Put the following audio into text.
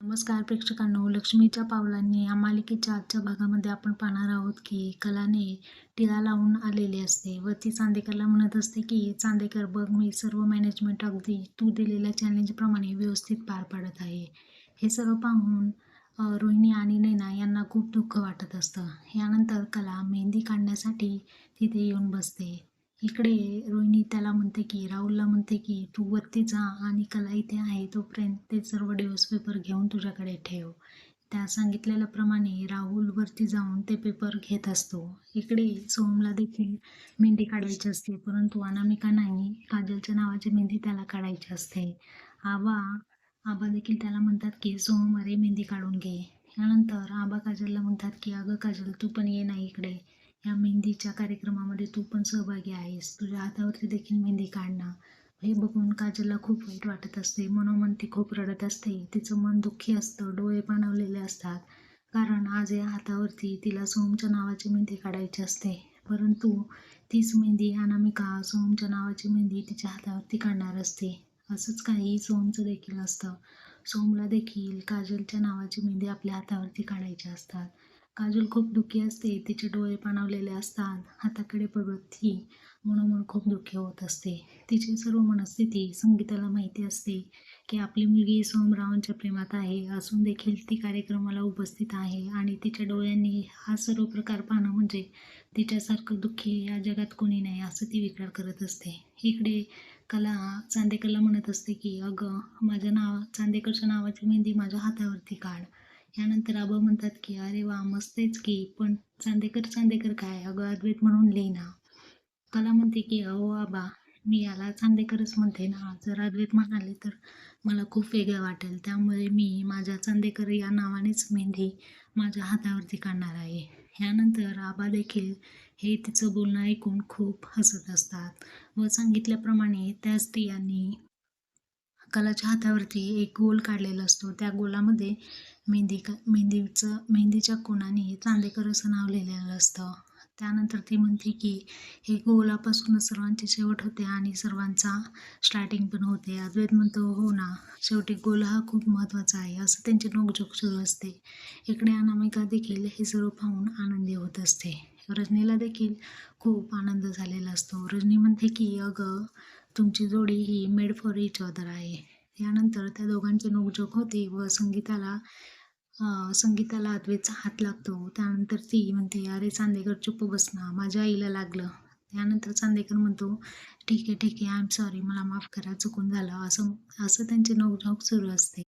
नमस्कार प्रेक्षकांनो लक्ष्मीच्या पावलांनी या मालिकेच्या आजच्या भागामध्ये आपण पाहणार आहोत की कलाने टिळा लावून आलेली असते व ती चांदेकरला म्हणत असते की चांदेकर बघ मी सर्व मॅनेजमेंट अगदी तू दिलेल्या चॅलेंजप्रमाणे व्यवस्थित पार पाडत आहे. हे सर्व पाहून रोहिणी आणि नैना यांना खूप दुःख वाटत असतं. यानंतर कला मेहंदी काढण्यासाठी तिथे येऊन बसते. इकडे रोहिणी त्याला म्हणते की राहुलला म्हणते की तू वरती जा आणि कला इथे आहे तोपर्यंत ते सर्व डिवोर्स पेपर घेऊन तुझ्याकडे ठेव. त्या सांगितलेल्याप्रमाणे राहुल वरती जाऊन ते पेपर घेत असतो. इकडे सोमला देखील मेहंदी काढायची असते परंतु अनामिका नाही काजलच्या नावाची मेहंदी त्याला काढायची असते. आबा आबा देखील त्याला म्हणतात की सोहम अरे मेहंदी काढून घे. यानंतर आबा काजलला म्हणतात की अगं काजल तू पण ये ना इकडे. या मेहंदीच्या कार्यक्रमामध्ये तू पण सहभागी आहेस. तुझ्या हातावरती देखील मेहंदी काढणं हे बघून काजलला खूप वाईट वाटत असते. मनोमन ती खूप रडत असते. तिचं मन दुःखी असतं. डोळे पाणवलेले असतात. कारण आज या हातावरती तिला सोमच्या नावाची मेहंदी काढायची असते. परंतु तीच मेहंदी अनामिका सोमच्या नावाची मेहंदी तिच्या हातावरती काढणार असते. असंच काही सोमचं देखील असतं. सोमला देखील काजलच्या नावाची मेहंदी आपल्या हातावरती काढायची असतात. काजल खूप दुःखी असते तिचे डोळे पाणावलेले असतात हाताकडे बघत ती मनोमन खूप दुःखी होत असते. तिची सर्व मनस्थिती संगीताला माहिती असते की आपली मुलगी सोमरावांच्या प्रेमात आहे असून देखील ती कार्यक्रमाला उपस्थित आहे आणि तिच्या डोळ्यांनी हा सर्व प्रकार पाहणं म्हणजे तिच्यासारखं दुःखी या जगात कोणी नाही असं ती विचार करत असते. इकडे कला चांदेकरला म्हणत असते की अगं माझ्या नाव चांदेकरच्या नावाची मेहंदी माझ्या हातावरती काढ. त्यानंतर आबा म्हणतात की अरे वा मस्तच की पण चांदेकर चांदेकर काय? अगं अद्वैत म्हणून लिही ना. कला म्हणते की अहो आबा मी याला चांदेकरच म्हणते ना. जर अद्वैत म्हणाले तर मला खूप वेगळं वाटेल. त्यामुळे मी माझ्या चांदेकर या नावानेच मेहंदी माझ्या हातावरती काढणार आहे. यानंतर आबा देखील हे तिचं बोलणं ऐकून खूप हसत असतात व सांगितल्याप्रमाणे त्या स्त्रियांनी कलाच्या हातावरती एक गोल काढलेला असतो. त्या गोलामध्ये मेहंदी का मेहंदीचं मेहंदीच्या कोणाने चांदेकर असं नाव लिहिलेलं असतं. त्यानंतर ती म्हणते की हे गोलापासूनच सर्वांची शेवट होते आणि सर्वांचा स्टार्टिंग पण होते. अद्वैत म्हणतो हो ना शेवटी गोल हा खूप महत्त्वाचा आहे. असं त्यांची नोकझोक सुरू असते. इकडे अनामिका देखील हे सर्व पाहून आनंदी होत असते. रजनीला देखील खूप आनंद झालेला असतो. रजनी म्हणते की अगं तुमची जोडी ही मेड फॉर इच अदर आहे. यानंतर त्या दोघांची नोकझोक होते व संगीताला संगीताला अद्वेचा हात लागतो. त्यानंतर ती म्हणते अरे चांदेकर चुप बस ना माझ्या आईला लागलं. त्यानंतर चांदेकर म्हणतो ठीक आहे ठीक आहे आय एम सॉरी मला माफ करा चुकून झालं. असं असं त्यांची नोकझोक सुरू असते.